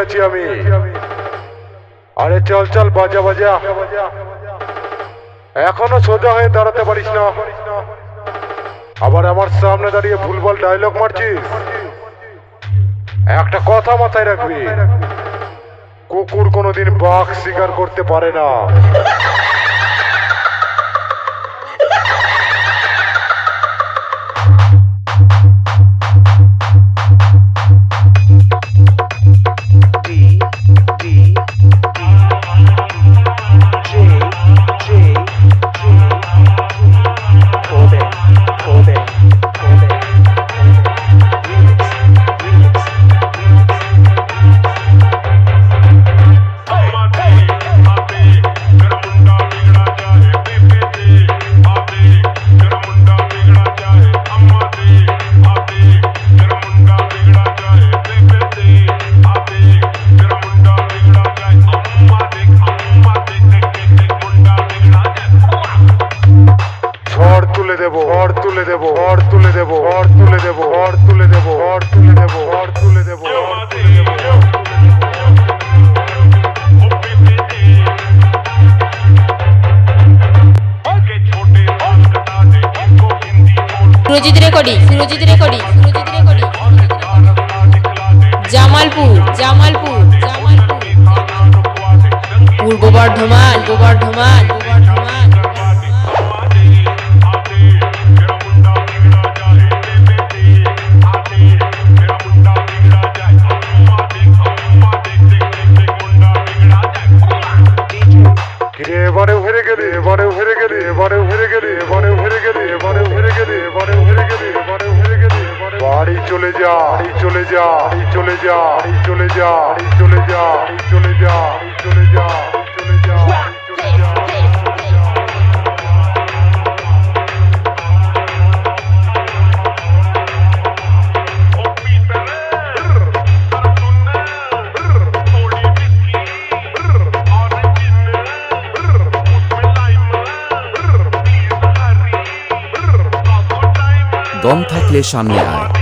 আছি আমি। আরে চল চল, বাজা বাজা। এখনও সোজা হয়ে দাঁড়াতে পারিস না। আবার আমার সামনে দাঁড়িয়ে ভুলভাল ডায়লগ মারছিস? একটা কথা মাথায় রাখবি। কুকুর কোনোদিন বাঘ শিকার করতে পারে না। এবারে হেরে গেলি এবারে হেরে গেলি এবারে হেরে গেলি এবারে হেরে গেলি এবারে হেরে গেলি এবারে হেরে গেলি এবারে হেরে গেলি বাড়ি চলে যা বাড়ি চলে যা বাড়ি চলে যা বাড়ি চলে যা বাড়ি চলে যা বাড়ি চলে যা বাড়ি চলে যা বাড়ি চলে যা। থাকলে সামনে আয়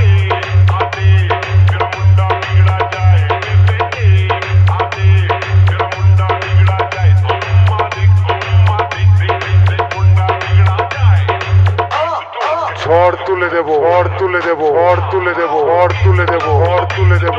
ঝড় তুলে দেব। ঝড় তুলে দেব। ঝড় তুলে দেব। ঝড় তুলে দেব। ঝড় তুলে দেব।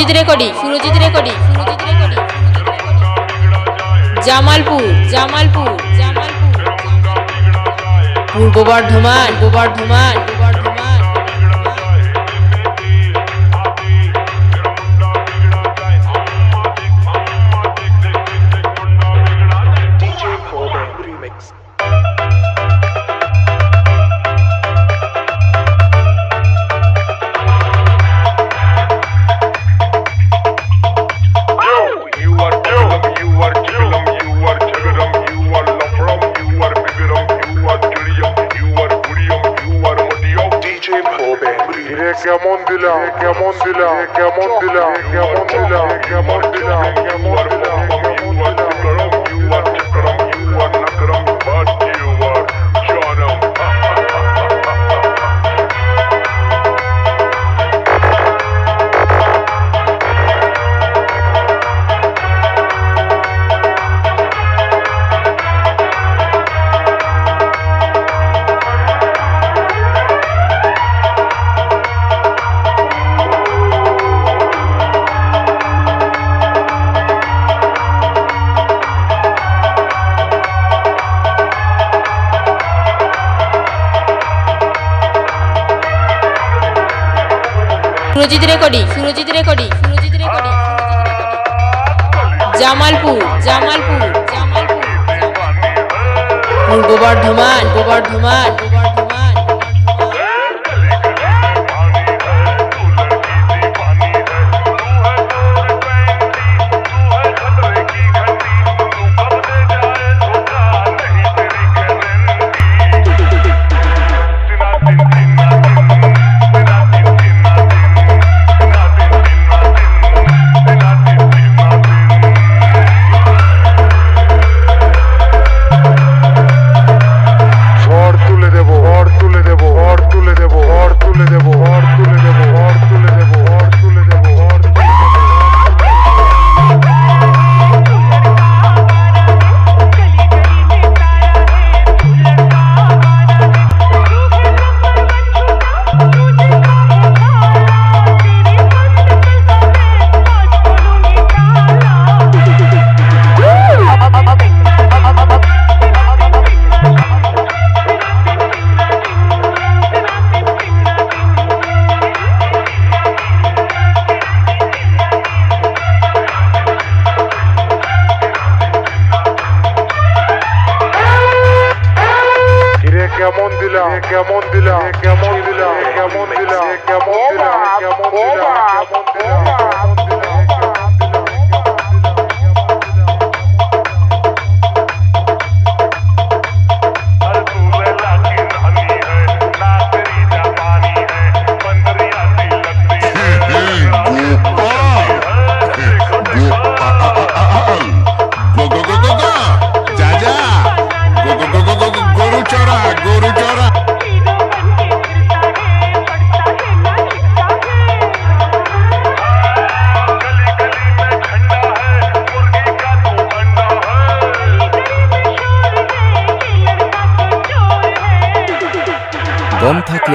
Surajit রেকর্ডি Surajit রেকর্ডি Surajit রেকর্ডি। Jamalpur Jamalpur Jamalpur. Purba Bardhaman Purba Bardhaman. Surajit recording Surajit recording Surajit recording. Jamalpur Jamalpur Jamalpur. Gobardhaman Gobardhaman.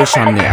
সামনে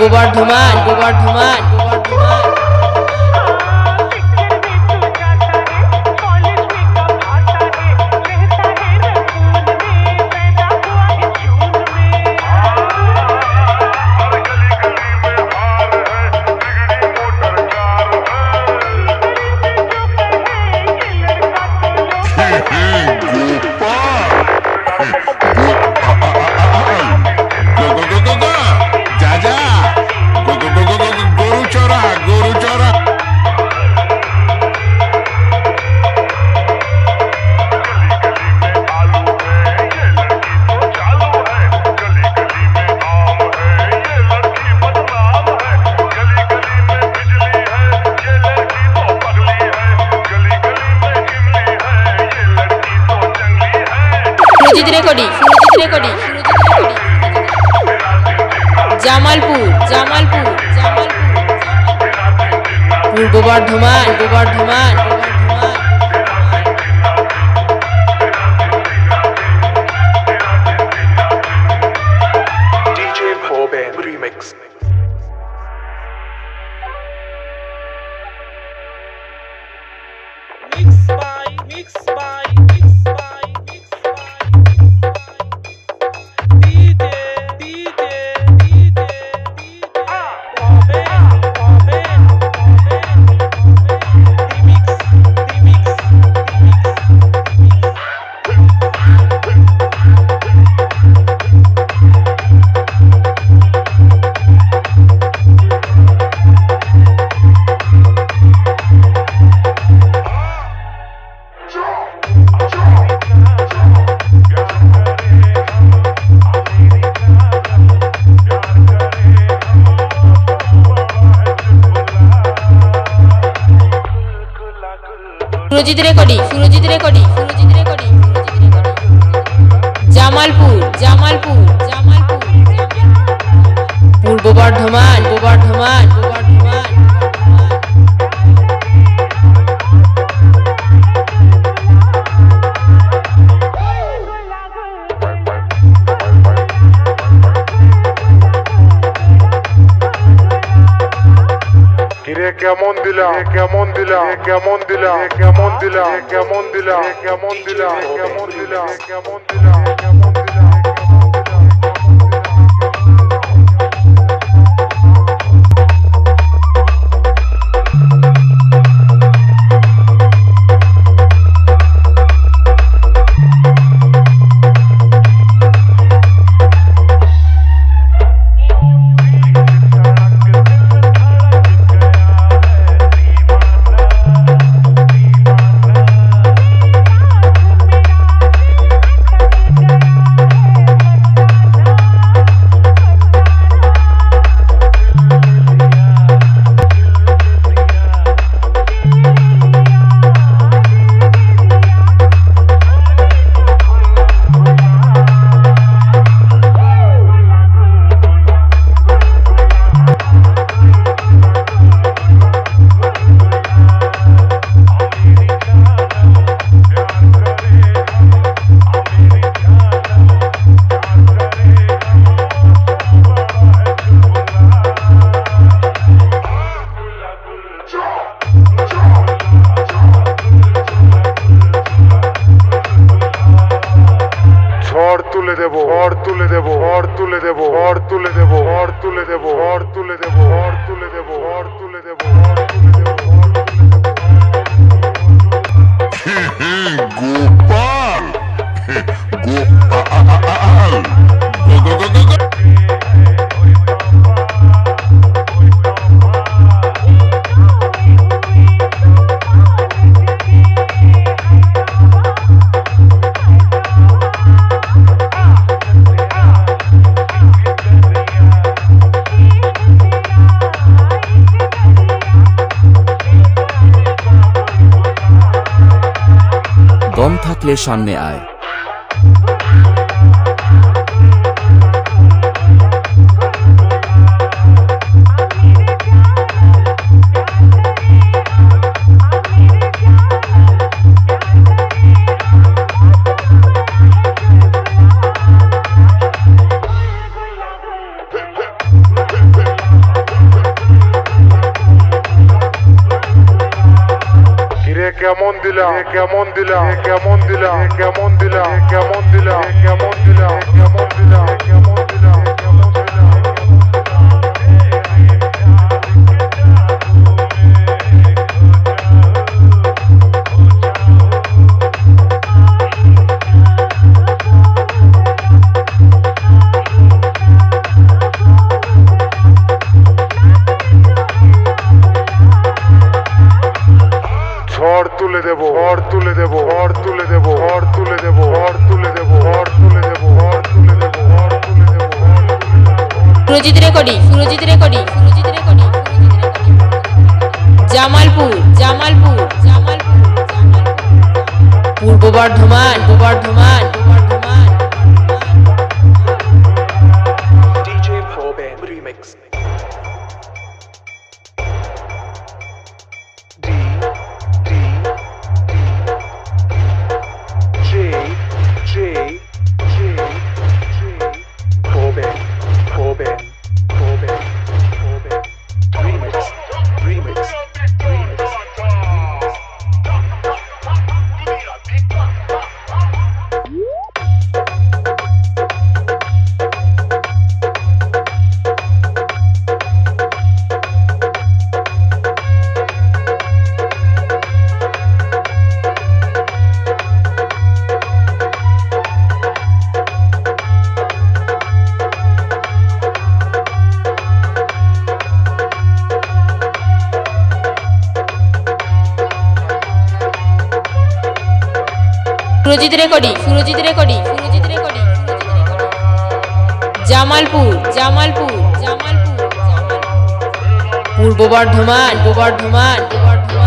Gobardhaman Gobardhaman. Surajit recording Surajit recording Surajit recording Jamalpur Jamalpur Jamalpur. Purba Bardhaman Purba Bardhaman কেমন দিলা কেমন দিলা কেমন দিলা কেমন দিলা কেমন দিলা কেমন দিলা কেমন দিলা কেমন দিলা সামনে আয়। কেমন দিলা? কেমন দিলা? কেমন দিলা? কেমন দিলা? কেমন দিলা? কেমন দিলা? কেমন দিলা? ঘর তুলে দেব, ঘর তুলে দেব, ঘর তুলে দেব, ঘর তুলে দেব, ঘর তুলে দেব, ঘর তুলে দেব, ঘর তুলে দেব Surajit recording Surajit recording Surajit recording Jamalpur Jamalpur Jamalpur Purba Bardhaman Purba Bardhaman. Surajit recording Surajit recording Surajit recording, Jamalpur Jamalpur Jamalpur Purba Bardhaman Purba Bardhaman Purba Bardhaman.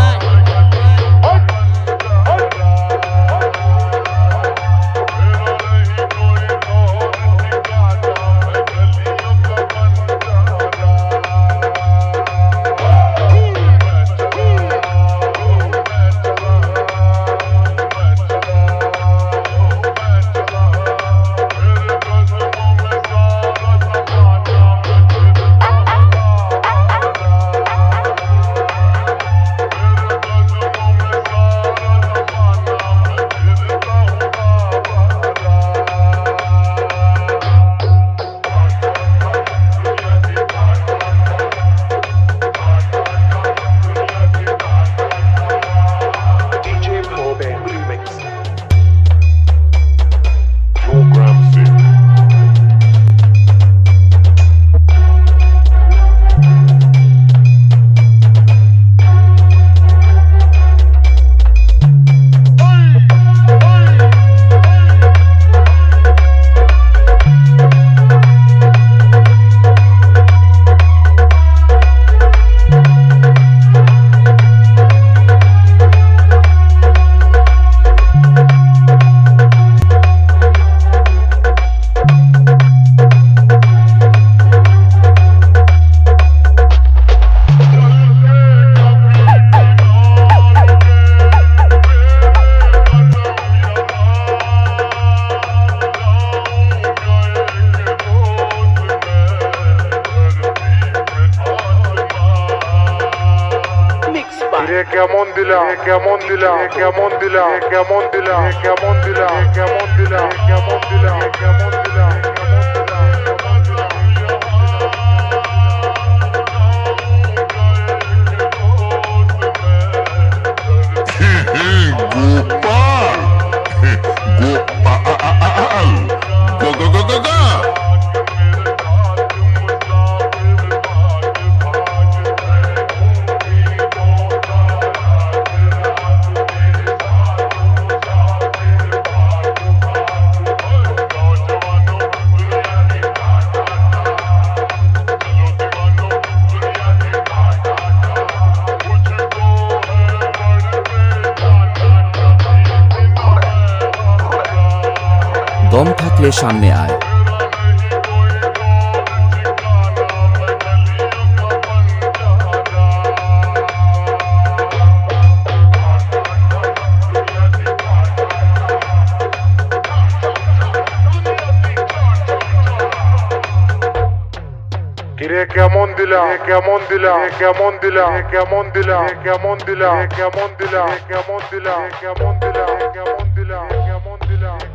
কেমন দিলাম? কেমন দিলাম? কেমন দিলাম? কেমন দিলাম? কেমন দিলাম? কেমন দিলাম? সামনে আয় কেমন দিলা এ কেমন দিলা এ কেমন দিলা এ কেমন দিলা এ কেমন দিলা এ কেমন দিলা এ কেমন দিলা কেমন দিলা কেমন দিলা কেমন দিলা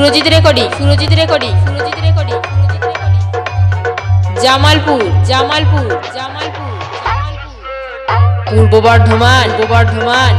Surajit recording Surajit recording Surajit recording Surajit recording. Jamalpur Jamalpur Jamalpur Jamalpur. Purba Bardhaman Purba Bardhaman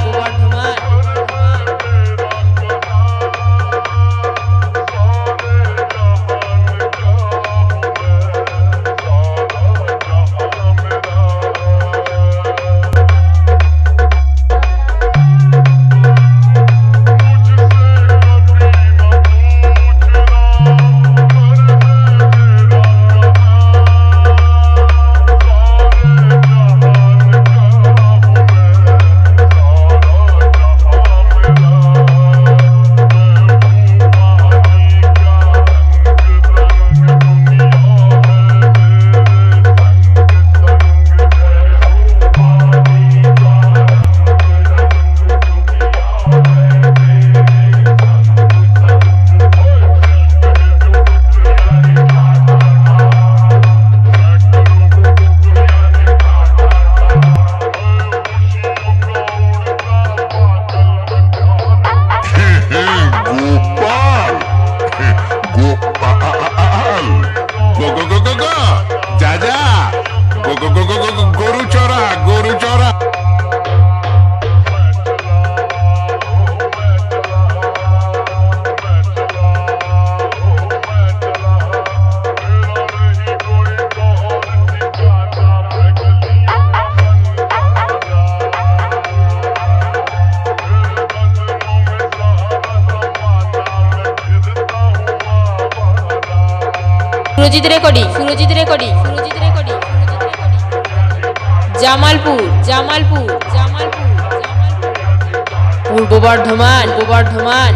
Surajit recording Surajit recording Surajit recording Jamalpur Jamalpur Jamalpur. Purba Bardhaman Purba Bardhaman.